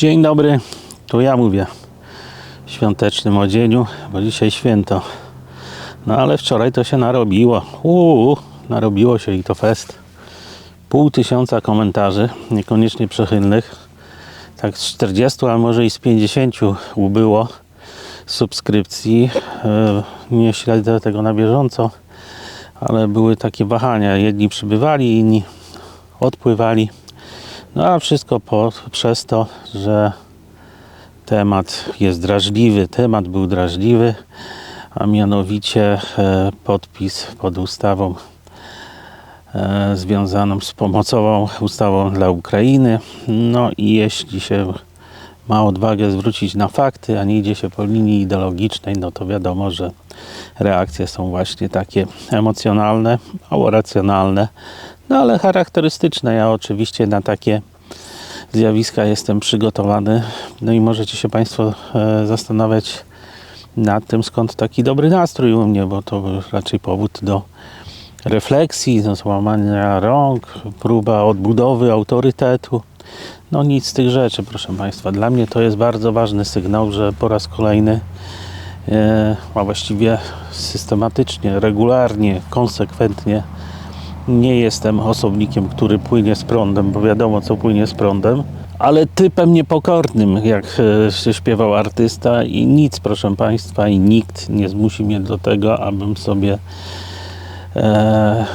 Dzień dobry, tu ja mówię w świątecznym odzieniu, bo dzisiaj święto. No ale wczoraj to się narobiło. Uuu, narobiło się i to fest. Pół tysiąca komentarzy, niekoniecznie przychylnych. Tak z 40, a może i z 50 ubyło subskrypcji. E, Nie śledzę tego na bieżąco, ale były takie wahania. Jedni przybywali, inni odpływali. No a wszystko po, przez to, że temat jest drażliwy. Temat był drażliwy, a mianowicie e, podpis pod ustawą e, związaną z pomocową ustawą dla Ukrainy. No i jeśli się ma odwagę zwrócić na fakty, a nie idzie się po linii ideologicznej, no to wiadomo, że reakcje są właśnie takie emocjonalne, mało racjonalne, no ale charakterystyczne. Ja oczywiście na takie zjawiska jestem przygotowany. No i możecie się Państwo e, zastanawiać nad tym, skąd taki dobry nastrój u mnie, bo to raczej powód do refleksji, do złamania rąk, próba odbudowy autorytetu. No nic z tych rzeczy, proszę Państwa. Dla mnie to jest bardzo ważny sygnał, że po raz kolejny, e, a właściwie systematycznie, regularnie, konsekwentnie nie jestem osobnikiem, który płynie z prądem, bo wiadomo co płynie z prądem, ale typem niepokornym, jak e, śpiewał artysta i nic, proszę Państwa, i nikt nie zmusi mnie do tego, abym sobie e,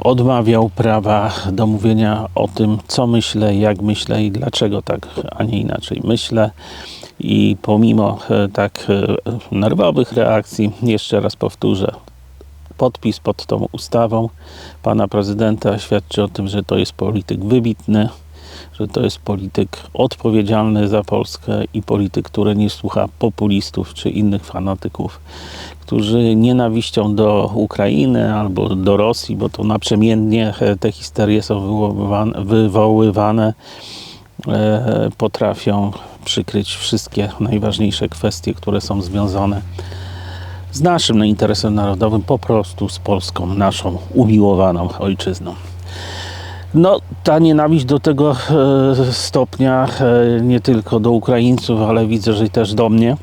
odmawiał prawa do mówienia o tym, co myślę, jak myślę i dlaczego tak, a nie inaczej myślę. I pomimo e, tak e, nerwowych reakcji, jeszcze raz powtórzę, podpis pod tą ustawą. Pana prezydenta świadczy o tym, że to jest polityk wybitny, że to jest polityk odpowiedzialny za Polskę i polityk, który nie słucha populistów czy innych fanatyków, którzy nienawiścią do Ukrainy albo do Rosji, bo to naprzemiennie te histerie są wywoływane, e, potrafią przykryć wszystkie najważniejsze kwestie, które są związane naszym interesem narodowym, po prostu z Polską, naszą umiłowaną ojczyzną. No, ta nienawiść do tego e, stopnia, e, nie tylko do Ukraińców, ale widzę, że też do mnie,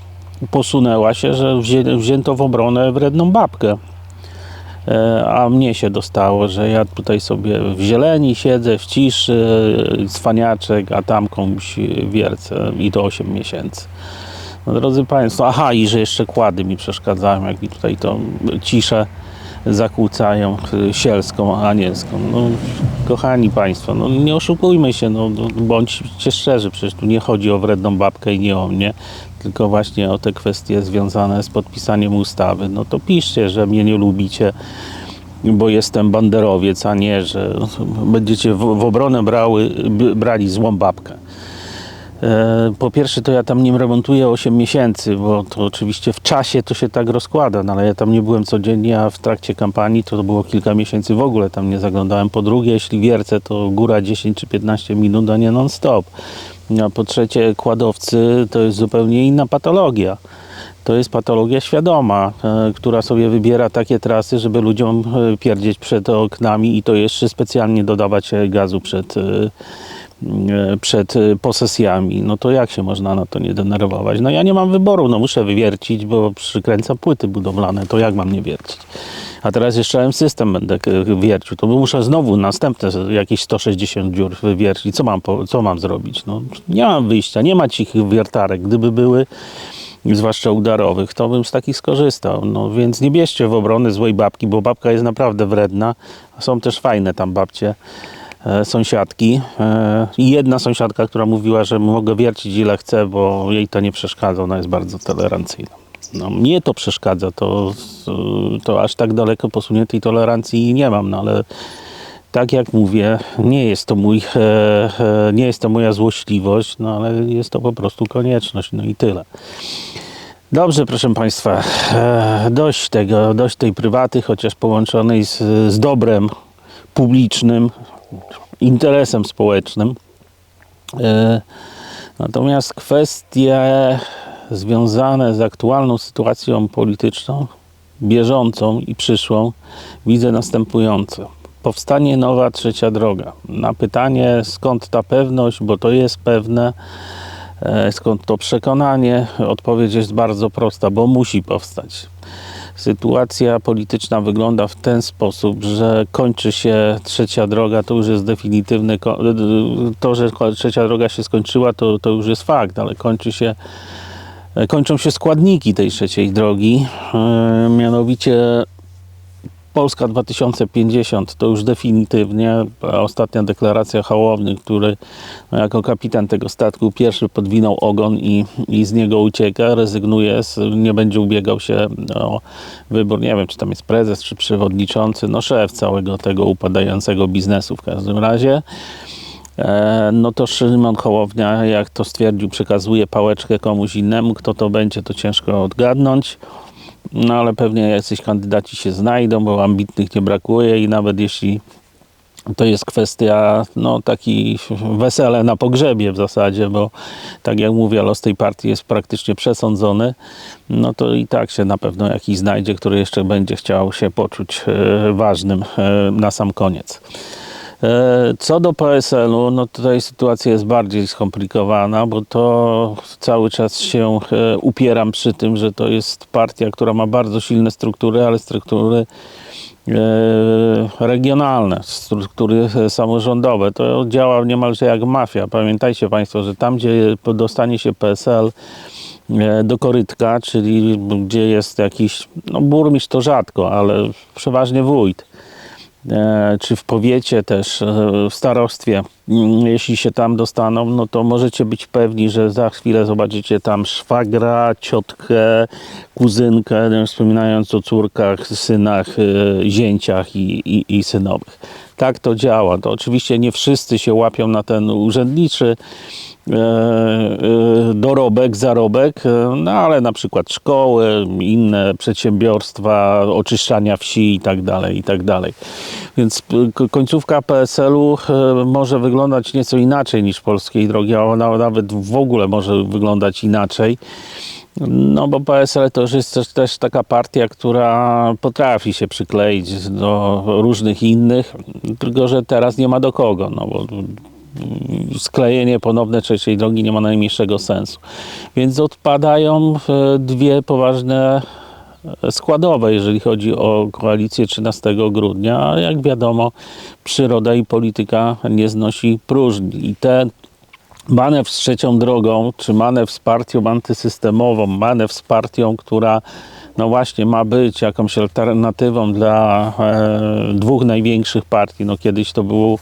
posunęła się, że wzię, wzięto w obronę wredną babkę. E, a mnie się dostało, że ja tutaj sobie w zieleni siedzę, w ciszy, cwaniaczek, a tam komuś wiercę i to 8 miesięcy. No, drodzy Państwo, aha, i że jeszcze kłady mi przeszkadzają, jak mi tutaj to ciszę zakłócają y, sielską, anielską. No, kochani Państwo, no, nie oszukujmy się, no, no, bądźcie szczerzy, przecież tu nie chodzi o wredną babkę i nie o mnie, tylko właśnie o te kwestie związane z podpisaniem ustawy. No to piszcie, że mnie nie lubicie, bo jestem banderowiec, a nie, że będziecie w, w obronę brały, brali złą babkę. E, Po pierwsze, to ja tam nie remontuję 8 miesięcy, bo to oczywiście w czasie to się tak rozkłada, no ale ja tam nie byłem codziennie, a w trakcie kampanii to było kilka miesięcy w ogóle tam nie zaglądałem. Po drugie, jeśli wiercę, to góra 10 czy 15 minut, a nie non-stop. A po trzecie, kładowcy to jest zupełnie inna patologia. To jest patologia świadoma, e, która sobie wybiera takie trasy, żeby ludziom e, pierdzieć przed oknami i to jeszcze specjalnie dodawać gazu przed, przed e, posesjami. No to jak się można na to nie denerwować? No ja nie mam wyboru, no muszę wywiercić, bo przykręcam płyty budowlane, to jak mam nie wiercić? A teraz jeszcze system będę wiercił, to muszę znowu następne jakieś 160 dziur wywiercić. Co mam, po, co mam zrobić? No, nie mam wyjścia, nie ma cichych wiertarek. Gdyby były, zwłaszcza udarowych, to bym z takich skorzystał. No więc nie bierzcie w obrony złej babki, bo babka jest naprawdę wredna. Są też fajne tam babcie, e, sąsiadki. E, jedna sąsiadka, która mówiła, że mogę wiercić ile chcę, bo jej to nie przeszkadza, ona jest bardzo tolerancyjna. No, mnie to przeszkadza, to, to aż tak daleko posuniętej tolerancji nie mam, no ale tak jak mówię, nie jest to mój, e, e, nie jest to moja złośliwość, no ale jest to po prostu konieczność, no i tyle. Dobrze, proszę Państwa, e, dość tego, dość tej prywaty, chociaż połączonej z, z dobrem publicznym, interesem społecznym. E, Natomiast kwestie związane z aktualną sytuacją polityczną, bieżącą i przyszłą, widzę następująco. Powstanie nowa trzecia droga. Na pytanie skąd ta pewność, bo to jest pewne, E, Skąd to przekonanie? Odpowiedź jest bardzo prosta, bo musi powstać. Sytuacja polityczna wygląda w ten sposób, że kończy się trzecia droga, to już jest definitywny. To, że trzecia droga się skończyła, to, to już jest fakt, ale kończy się, kończą się składniki tej trzeciej drogi. E, Mianowicie Polska 2050 to już definitywnie ostatnia deklaracja Hołowny, który no, jako kapitan tego statku pierwszy podwinął ogon i, i z niego ucieka, rezygnuje, z, nie będzie ubiegał się o wybór, nie wiem czy tam jest prezes czy przewodniczący, no szef całego tego upadającego biznesu w każdym razie. E, No to Szymon Hołownia, jak to stwierdził, przekazuje pałeczkę komuś innemu. Kto to będzie, to ciężko odgadnąć. No ale pewnie jacyś kandydaci się znajdą, bo ambitnych nie brakuje i nawet jeśli to jest kwestia, no taki wesele na pogrzebie w zasadzie, bo tak jak mówię, los tej partii jest praktycznie przesądzony, no to i tak się na pewno jakiś znajdzie, który jeszcze będzie chciał się poczuć e, ważnym e, na sam koniec. E, Co do PSL-u, no tutaj sytuacja jest bardziej skomplikowana, bo to cały czas się e, upieram przy tym, że to jest partia, która ma bardzo silne struktury, ale struktury e, regionalne, struktury samorządowe. To działa niemalże jak mafia. Pamiętajcie Państwo, że tam, gdzie dostanie się PSL do korytka, czyli gdzie jest jakiś, no burmistrz to rzadko, ale przeważnie wójt, czy w powiecie też, e, w starostwie, mm, jeśli się tam dostaną, no to możecie być pewni, że za chwilę zobaczycie tam szwagra, ciotkę, kuzynkę, nie wspominając o córkach, synach, e, zięciach i, i, i synowych. Tak to działa. To oczywiście nie wszyscy się łapią na ten urzędniczy e, e, dorobek, zarobek, e, no ale na przykład szkoły, inne przedsiębiorstwa, oczyszczania wsi i tak dalej, i tak dalej. Więc końcówka PSL-u e, może wyglądać nieco inaczej niż polskiej drogi, a ona nawet w ogóle może wyglądać inaczej. No bo PSL to już jest też, też taka partia, która potrafi się przykleić do różnych innych, tylko że teraz nie ma do kogo, no bo sklejenie ponowne trzeciej drogi nie ma najmniejszego sensu. Więc odpadają e, dwie poważne e, składowe, jeżeli chodzi o koalicję 13 grudnia, a jak wiadomo, przyroda i polityka nie znosi próżni. I te manewr z trzecią drogą, czy manewr z partią antysystemową, manewr z partią, która no właśnie ma być jakąś alternatywą dla e, dwóch największych partii. No kiedyś to było,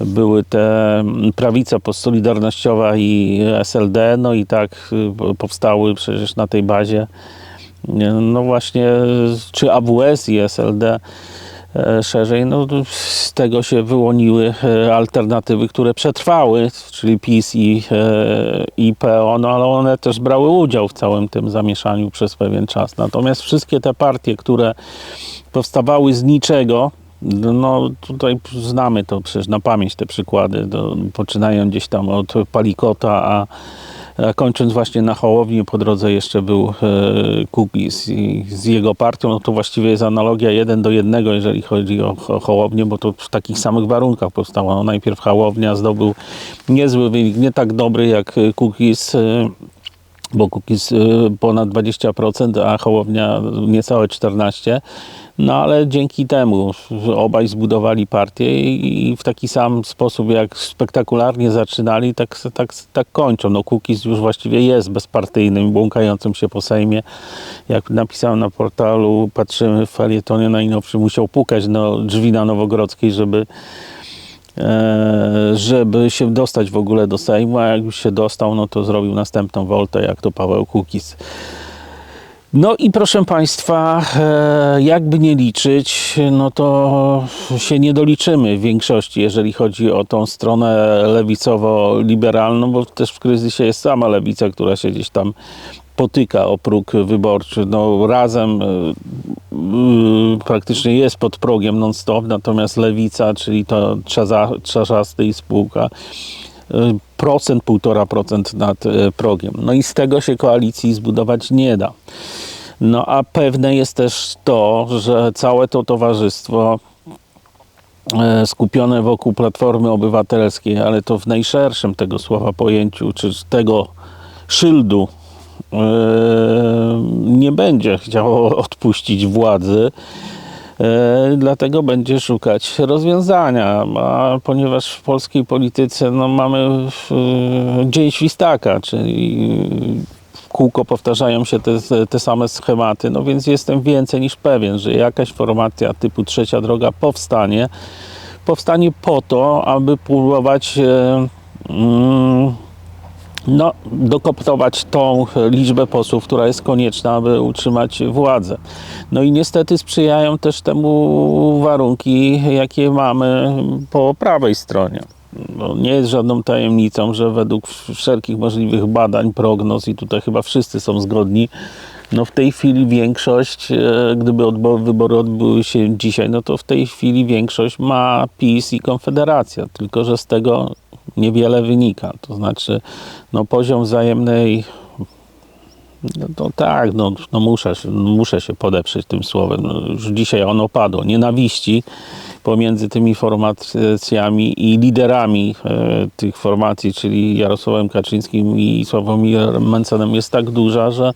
były te prawica postsolidarnościowa i SLD, no i tak y, powstały przecież na tej bazie no właśnie czy AWS i SLD e, szerzej, no z tego się wyłoniły e, alternatywy, które przetrwały, czyli PiS i, e, i PO, no ale one też brały udział w całym tym zamieszaniu przez pewien czas. Natomiast wszystkie te partie, które powstawały z niczego, no tutaj znamy to przecież na pamięć te przykłady, to, poczynają gdzieś tam od Palikota, a a kończąc właśnie na Hołowni, po drodze jeszcze był e, i z jego partią, no to właściwie jest analogia jeden do jednego, jeżeli chodzi o Ho- Hołownię, bo to w takich samych warunkach powstała. No, najpierw Hołownia zdobył niezły wynik, nie tak dobry jak Kukiz, bo Kukiz ponad 20%, a Hołownia niecałe 14%. No ale dzięki temu obaj zbudowali partię i w taki sam sposób jak spektakularnie zaczynali, tak, tak, tak kończą. No Kukiz już właściwie jest bezpartyjnym, błąkającym się po Sejmie. Jak napisałem na portalu, patrzymy w felietonie najnowszym, musiał pukać do drzwi na Nowogrodzkiej, żeby żeby się dostać w ogóle do Sejmu, a jak już się dostał, no to zrobił następną woltę, jak to Paweł Kukiz. No i proszę Państwa, e, jakby nie liczyć, no to się nie doliczymy w większości, jeżeli chodzi o tą stronę lewicowo-liberalną, bo też w kryzysie jest sama lewica, która się gdzieś tam potyka o próg wyborczy. No razem e, praktycznie jest pod progiem non-stop, natomiast lewica, czyli to Czarzasty i spółka, y, procent, półtora procent nad y, progiem. No i z tego się koalicji zbudować nie da. No a pewne jest też to, że całe to towarzystwo e, skupione wokół Platformy Obywatelskiej, ale to w najszerszym tego słowa pojęciu, czy tego szyldu nie będzie chciało odpuścić władzy. E, Dlatego będzie szukać rozwiązania, a ponieważ w polskiej polityce no, mamy e, dzień świstaka, czyli w kółko powtarzają się te, te same schematy, no więc jestem więcej niż pewien, że jakaś formacja typu Trzecia Droga powstanie. Powstanie po to, aby próbować mm, no, dokoptować tą liczbę posłów, która jest konieczna, aby utrzymać władzę. No i niestety sprzyjają też temu warunki, jakie mamy po prawej stronie. No, nie jest żadną tajemnicą, że według wszelkich możliwych badań, prognoz i tutaj chyba wszyscy są zgodni, no w tej chwili większość, e, gdyby odbo- wybory odbyły się dzisiaj, no to w tej chwili większość ma PiS i Konfederacja, tylko że z tego niewiele wynika. To znaczy, no poziom wzajemnej no to tak, no, no muszę, muszę się podeprzeć tym słowem. No, już dzisiaj ono padło. Nienawiści pomiędzy tymi formacjami i liderami e, tych formacji, czyli Jarosławem Kaczyńskim i Sławomirem Mencenem jest tak duża, że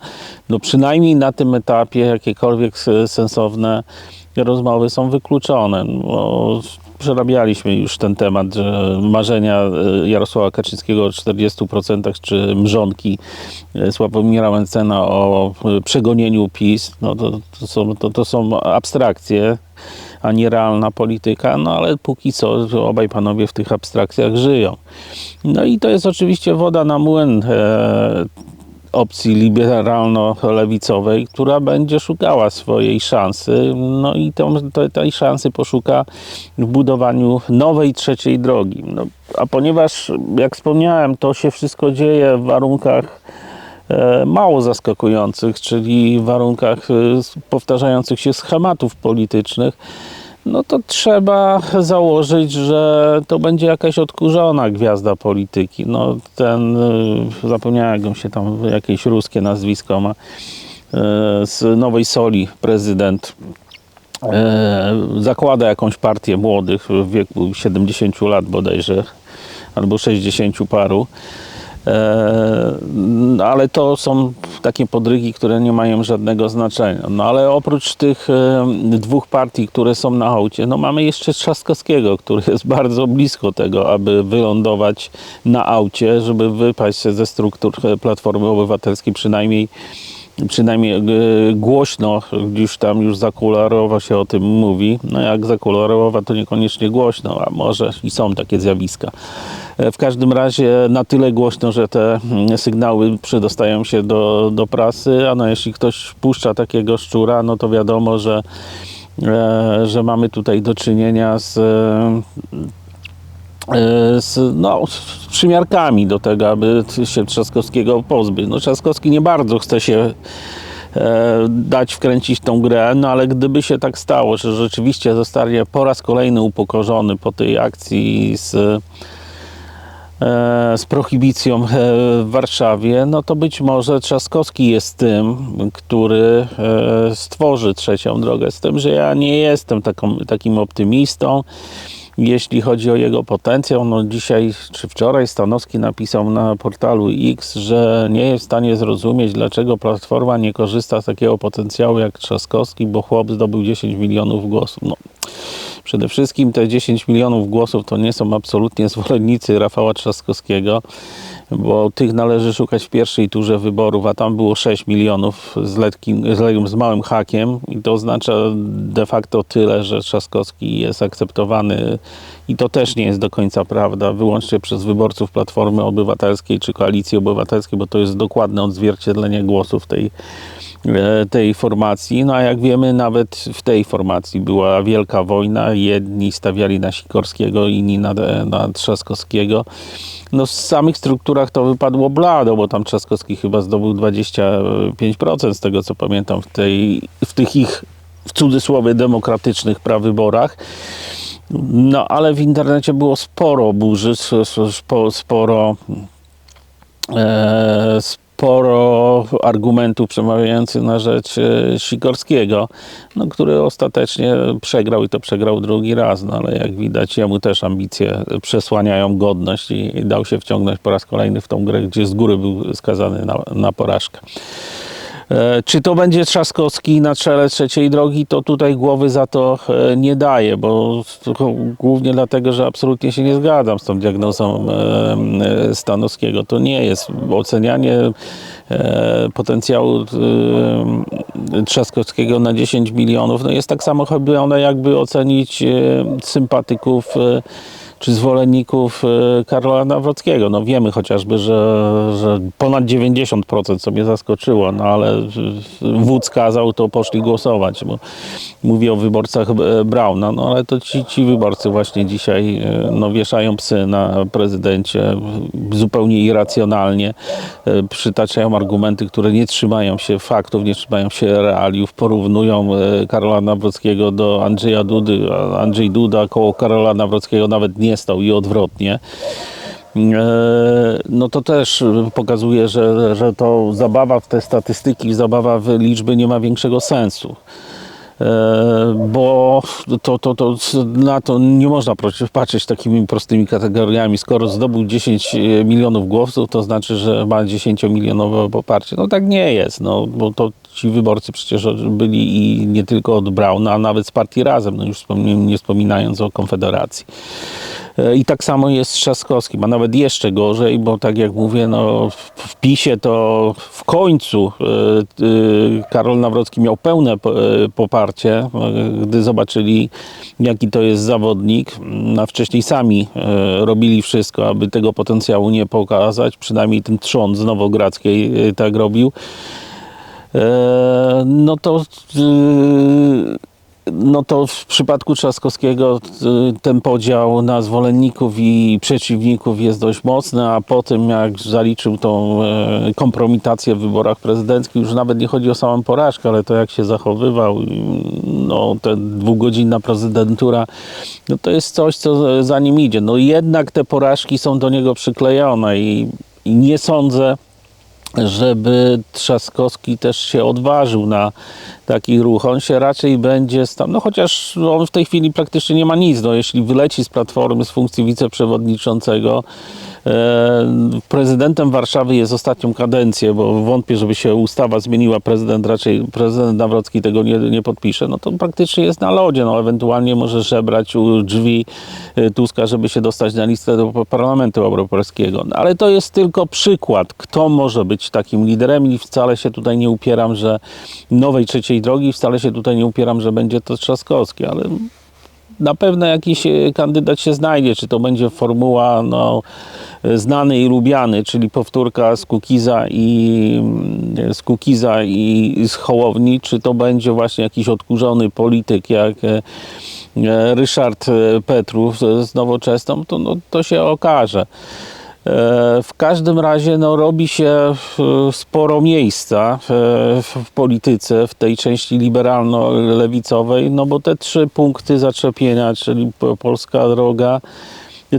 no przynajmniej na tym etapie jakiekolwiek sensowne rozmowy są wykluczone. No, przerabialiśmy już ten temat, że marzenia e, Jarosława Kaczyńskiego o 40% czy mrzonki e, Sławomira Mencena o e, przegonieniu PiS, no to, to, są, to, to są abstrakcje, a nie realna polityka, no ale póki co obaj panowie w tych abstrakcjach żyją. No i to jest oczywiście woda na młyn e, opcji liberalno-lewicowej, która będzie szukała swojej szansy, no i tą, to, tej szansy poszuka w budowaniu nowej trzeciej drogi. No, a ponieważ, jak wspomniałem, to się wszystko dzieje w warunkach e, mało zaskakujących, czyli w warunkach e, powtarzających się schematów politycznych, no to trzeba założyć, że to będzie jakaś odkurzona gwiazda polityki. No ten, y, zapomniałem jak się tam, jakieś ruskie nazwisko ma, y, z Nowej Soli prezydent e, zakłada jakąś partię młodych w wieku 70 lat bodajże, albo 60 paru. E, ale to są takie podrygi, które nie mają żadnego znaczenia. No ale oprócz tych e, dwóch partii, które są na hołdzie, no mamy jeszcze Trzaskowskiego, który jest bardzo blisko tego, aby wylądować na aucie, żeby wypaść ze struktur e, Platformy Obywatelskiej przynajmniej przynajmniej e, głośno, już tam już zakularowo się o tym mówi. No jak zakularowa, to niekoniecznie głośno, a może i są takie zjawiska. E, W każdym razie na tyle głośno, że te mm, sygnały przedostają się do, do prasy, a no jeśli ktoś puszcza takiego szczura, no to wiadomo, że, e, że mamy tutaj do czynienia z z, no, przymiarkami do tego, aby się Trzaskowskiego pozbyć. No, Trzaskowski nie bardzo chce się e, dać wkręcić tą grę, no ale gdyby się tak stało, że rzeczywiście zostanie po raz kolejny upokorzony po tej akcji z, e, z prohibicją e, w Warszawie, no to być może Trzaskowski jest tym, który e, stworzy trzecią drogę. Z tym, że ja nie jestem taką, takim optymistą jeśli chodzi o jego potencjał, no dzisiaj czy wczoraj Stanowski napisał na portalu X, że nie jest w stanie zrozumieć, dlaczego Platforma nie korzysta z takiego potencjału jak Trzaskowski, bo chłop zdobył 10 milionów głosów. No, przede wszystkim te 10 milionów głosów to nie są absolutnie zwolennicy Rafała Trzaskowskiego, bo tych należy szukać w pierwszej turze wyborów, a tam było 6 milionów z, letkim, z, z małym hakiem i to oznacza de facto tyle, że Trzaskowski jest akceptowany i to też nie jest do końca prawda, wyłącznie przez wyborców Platformy Obywatelskiej czy Koalicji Obywatelskiej, bo to jest dokładne odzwierciedlenie głosów tej, tej formacji. No a jak wiemy, nawet w tej formacji była wielka wojna. Jedni stawiali na Sikorskiego, inni na, na Trzaskowskiego. No w samych strukturach to wypadło blado, bo tam Trzaskowski chyba zdobył 25% z tego co pamiętam w, tej, w tych ich w cudzysłowie demokratycznych prawyborach. No ale w internecie było sporo burzy, s- s- spo- sporo e, sporo dużo argumentów przemawiających na rzecz e, Sikorskiego, no, który ostatecznie przegrał i to przegrał drugi raz, no, ale jak widać jemu też ambicje przesłaniają godność i, i dał się wciągnąć po raz kolejny w tą grę, gdzie z góry był skazany na, na porażkę. E, Czy to będzie Trzaskowski na czele trzeciej drogi, to tutaj głowy za to e, nie daje, bo głównie dlatego, że absolutnie się nie zgadzam z tą diagnozą e, Stanowskiego. To nie jest ocenianie potencjału Trzaskowskiego na 10 milionów. No jest tak samo chybione, jakby ocenić sympatyków czy zwolenników e, Karola Nawrockiego. No wiemy chociażby, że, że ponad 90% co mnie zaskoczyło, no ale wódz kazał, to poszli głosować, bo mówię o wyborcach e, Brauna, no ale to ci, ci wyborcy właśnie dzisiaj e, no, wieszają psy na prezydencie zupełnie irracjonalnie, przytaczają argumenty, które nie trzymają się faktów, nie trzymają się realiów, porównują Karola Nawrockiego do Andrzeja Dudy, Andrzej Duda koło Karola Nawrockiego nawet nie stał i odwrotnie. E, No to też pokazuje, że, że to zabawa w te statystyki, zabawa w liczby nie ma większego sensu. E, Bo to, to, to na to nie można patrzeć takimi prostymi kategoriami. Skoro zdobył 10 milionów głosów, to znaczy, że ma 10-milionowe poparcie. No tak nie jest, no, bo to ci wyborcy przecież byli i nie tylko od Brauna, a nawet z partii Razem, no już nie wspominając o Konfederacji. E, I tak samo jest z Trzaskowskim, a nawet jeszcze gorzej, bo tak jak mówię, no, w- PiSie to w końcu e, e, Karol Nawrocki miał pełne po- poparcie, gdy zobaczyli, jaki to jest zawodnik. No, A wcześniej sami robili wszystko, aby tego potencjału nie pokazać, przynajmniej ten trzon z Nowogrodzkiej e, tak robił. E, No to e, no to w przypadku Trzaskowskiego y, ten podział na zwolenników i przeciwników jest dość mocny, a po tym jak zaliczył tą e, kompromitację w wyborach prezydenckich, już nawet nie chodzi o samą porażkę, ale to jak się zachowywał, no ta dwugodzinna prezydentura, no to jest coś, co za nim idzie. No jednak te porażki są do niego przyklejone i, i nie sądzę, żeby Trzaskowski też się odważył na taki ruch. On się raczej będzie tam, no chociaż on w tej chwili praktycznie nie ma nic, no jeśli wyleci z Platformy, z funkcji wiceprzewodniczącego, prezydentem Warszawy jest ostatnią kadencję, bo wątpię, żeby się ustawa zmieniła, prezydent raczej, prezydent Nawrocki tego nie, nie podpisze, no to praktycznie jest na lodzie, no ewentualnie może żebrać u drzwi e, Tuska, żeby się dostać na listę do Parlamentu Europejskiego. No, ale to jest tylko przykład, kto może być takim liderem. I wcale się tutaj nie upieram, że nowej trzeciej drogi, wcale się tutaj nie upieram, że będzie to Trzaskowski, ale na pewno jakiś e, kandydat się znajdzie, czy to będzie formuła no, znany i lubiany, czyli powtórka z Kukiza i mm, z Kukiza i z Hołowni, czy to będzie właśnie jakiś odkurzony polityk jak e, e, Ryszard Petrów z Nowoczesną, to, no, to się okaże. E, W każdym razie no, robi się e, sporo miejsca e, w polityce, w tej części liberalno-lewicowej, no bo te trzy punkty zaczepienia, czyli po- polska droga,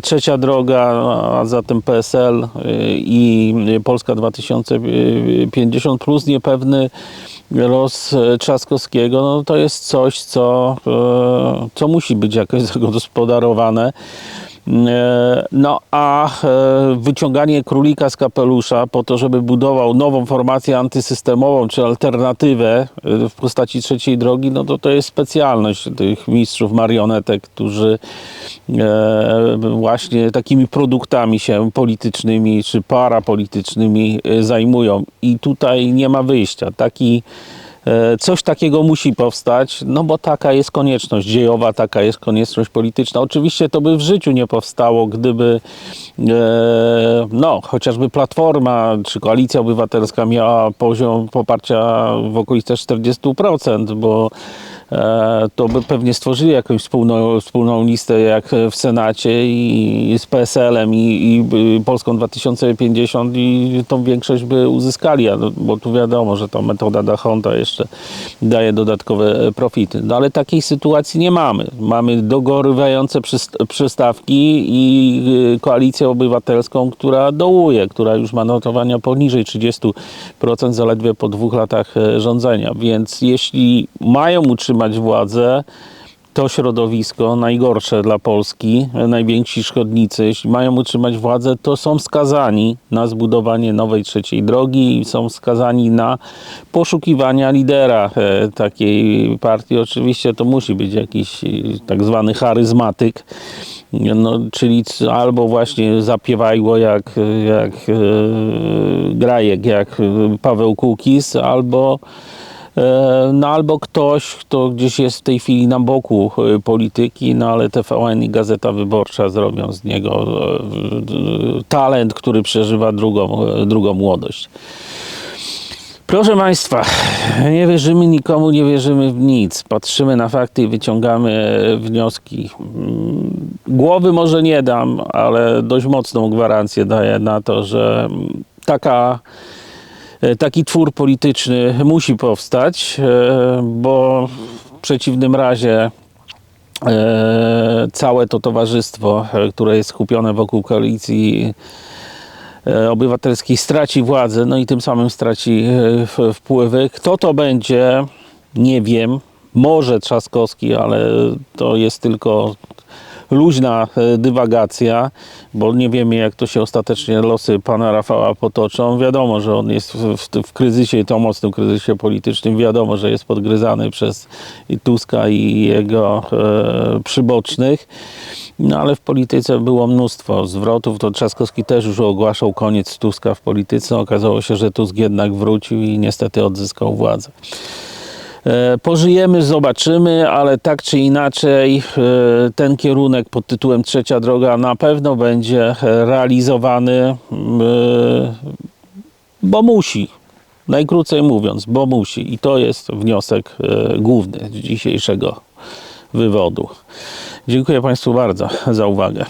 trzecia droga, a zatem PSL i Polska 2050 plus niepewny los Trzaskowskiego, no to jest coś, co, co musi być jakoś zagospodarowane. No a e, wyciąganie królika z kapelusza po to, żeby budował nową formację antysystemową czy alternatywę e, w postaci trzeciej drogi, no to to jest specjalność tych mistrzów marionetek, którzy e, właśnie takimi produktami się politycznymi czy parapolitycznymi zajmują. I tutaj nie ma wyjścia. Taki Coś takiego musi powstać, no bo taka jest konieczność dziejowa, taka jest konieczność polityczna. Oczywiście to by w życiu nie powstało, gdyby e, no, chociażby Platforma czy Koalicja Obywatelska miała poziom poparcia w okolicach 40%, bo e, to by pewnie stworzyli jakąś wspólną, wspólną listę jak w Senacie i z PSL-em i, i y, Polską 2050 i tą większość by uzyskali, no, bo tu wiadomo, że ta metoda Dachonta jeszcze daje dodatkowe e, profity. No ale takiej sytuacji nie mamy. Mamy dogorywające przyst- przystawki i y, koalicję obywatelską, która dołuje, która już ma notowania poniżej 30% zaledwie po dwóch latach e, rządzenia. Więc jeśli mają utrzymać władzę, to środowisko najgorsze dla Polski, najwięksi szkodnicy, jeśli mają utrzymać władzę, to są skazani na zbudowanie nowej trzeciej drogi i są skazani na poszukiwania lidera e, takiej partii. Oczywiście to musi być jakiś e, tak zwany charyzmatyk, no, czyli albo właśnie zapiewajło jak, jak e, Grajek, jak Paweł Kukis, albo No albo ktoś, kto gdzieś jest w tej chwili na boku e, polityki, no ale TVN i Gazeta Wyborcza zrobią z niego e, e, talent, który przeżywa drugą, e, drugą młodość. Proszę Państwa, nie wierzymy nikomu, nie wierzymy w nic. Patrzymy na fakty i wyciągamy e, wnioski. Mm, Głowy może nie dam, ale dość mocną gwarancję daję na to, że taka E, taki twór polityczny musi powstać, e, bo w przeciwnym razie e, całe to towarzystwo, e, które jest skupione wokół koalicji e, obywatelskiej straci władzę, no i tym samym straci e, wpływy. Kto to będzie, nie wiem. Może Trzaskowski, ale to jest tylko luźna e, dywagacja, bo nie wiemy jak to się ostatecznie losy pana Rafała potoczą. Wiadomo, że on jest w, w, kryzysie i to mocnym kryzysie politycznym. Wiadomo, że jest podgryzany przez Tuska i jego e, przybocznych. No ale w polityce było mnóstwo zwrotów. To Trzaskowski też już ogłaszał koniec Tuska w polityce. Okazało się, że Tusk jednak wrócił i niestety odzyskał władzę. E, Pożyjemy, zobaczymy, ale tak czy inaczej e, ten kierunek pod tytułem Trzecia Droga na pewno będzie e, realizowany, bo musi. Najkrócej mówiąc, bo musi. I to jest wniosek główny dzisiejszego wywodu. Dziękuję Państwu bardzo za uwagę.